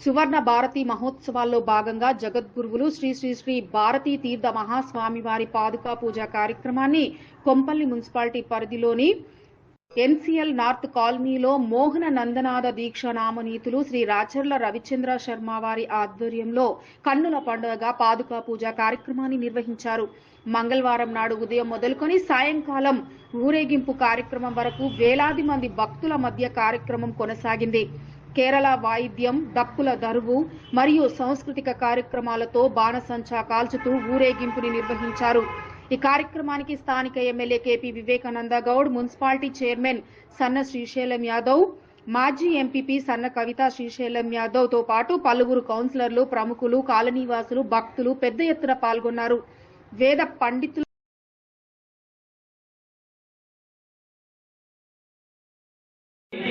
సువర్ణ భారతి మహోత్సవాల్లో భాగంగా జగద్గురువులు శ్రీ శ్రీ శ్రీ భారతీ తీర్థ మహాస్వామి వారి పాదుకా పూజ కార్యక్రమాన్ని కొంపల్లి మున్సిపాలిటీ పరిధిలోని ఎన్సీఎల్ నార్త్ కాలనీలో మోహన నందనాథ దీక్ష నామనీతులు శ్రీ రాచర్ల రవిచంద్ర శర్మ వారి ఆధ్వర్యంలో కన్నుల పండుగగా పాదుకా పూజ కార్యక్రమాన్ని నిర్వహించారు. మంగళవారం నాడు ఉదయం మొదలుకొని సాయంకాలం ఊరేగింపు కార్యక్రమం వరకు వేలాది మంది భక్తుల మధ్య కార్యక్రమం కొనసాగింది. కేరళ వాయిద్యం డప్పుల దరువు మరియు సాంస్కృతిక కార్యక్రమాలతో బాణసంచా కాల్చుతూ ఊరేగింపుని నిర్వహించారు. ఈ కార్యక్రమానికి స్థానిక MLA KP Vivekananda Goud municipality chairman Sanna Srisailam Yadav మాజీ ఎంపీపీ సన్న కవిత శ్రీశైలం యాదవ్తో పాటు పలువురు కౌన్సిలర్లు ప్రముఖులు కాలనీవాసులు భక్తులు పెద్ద ఎత్తున పాల్గొన్నారు. వేద పండితులు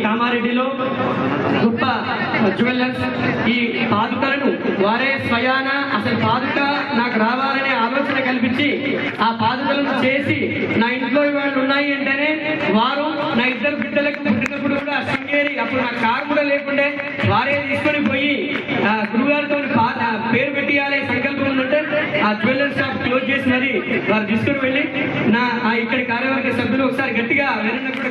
కామారెడ్డిలో గొప్ప జ్యువెలర్స్ ఈ పాదుకలను వారే స్వయాన అసలు పాదుక నాకు రావాలనే ఆలోచన కల్పించి ఆ పాదుకలను చేసి నా ఇంట్లో వాళ్ళు ఉన్నాయి అంటేనే వారు నా ఇద్దరు బిడ్డలకు పుట్టినప్పుడు కూడా శృంగేరి అప్పుడు నా కారు కూడా లేకుండే వారే తీసుకొని పోయి గురువారితో గురుగారితో పా- పేరు పెట్టియాలే సంకల్పం ఉందంటే ఆ జ్యువెలర్ షాప్ క్లోజ్ చేసినది వారు తీసుకొని వెళ్ళి నా ఇక్కడ ఇక్కడి కార్యవర్గ సభ్యులు ఒకసారి గట్టిగా వెళ్ళినప్పుడు